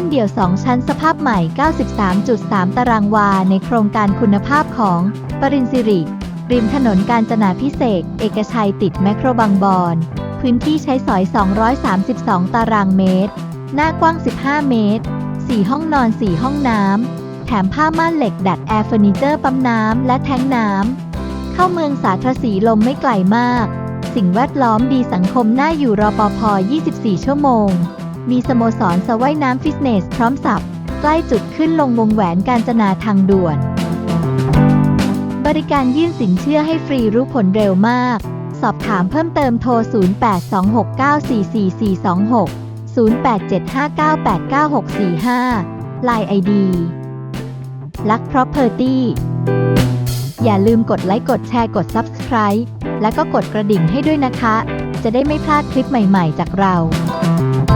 านเดี่ยว 2 ชั้นสภาพใหม่ 93.3 ตารางวา ในโครงการคุณภาพของ ปรินสิริ ริมถนนการจนาพิเศษ เอกชัยติดแมคโครบางบอนพื้นที่ใช้สอย 232 ตารางเมตร หน้ากว้าง 15 เมตร 4 ห้องนอน 4 ห้องน้ำ แถมผ้าม่านเหล็กดัดแอร์เฟอร์นิเจอร์ปั๊มน้ำ และแท้งน้ำ เข้าเมืองสาธรสีลมไม่ไกลมาก สิ่งแวดล้อมดีสังคมน่าอยู่รอปภ 24 ชั่วโมง มีสโมสรสระว่ายน้ำฟิตเนสพร้อมสับ ใกล้จุดขึ้นลงวงแหวนการจนาทางด่วน บริการยื่นสินเชื่อให้ฟรีรู้ผลเร็วมาก สอบถามเพิ่มเติมโทร 0826944426 0875989645 Line ID ลัก Property อย่าลืมกดไลค์กดแชร์กด Subscribe และก็กดกระดิ่งให้ด้วยนะคะ จะได้ไม่พลาดคลิปใหม่ๆจากเรา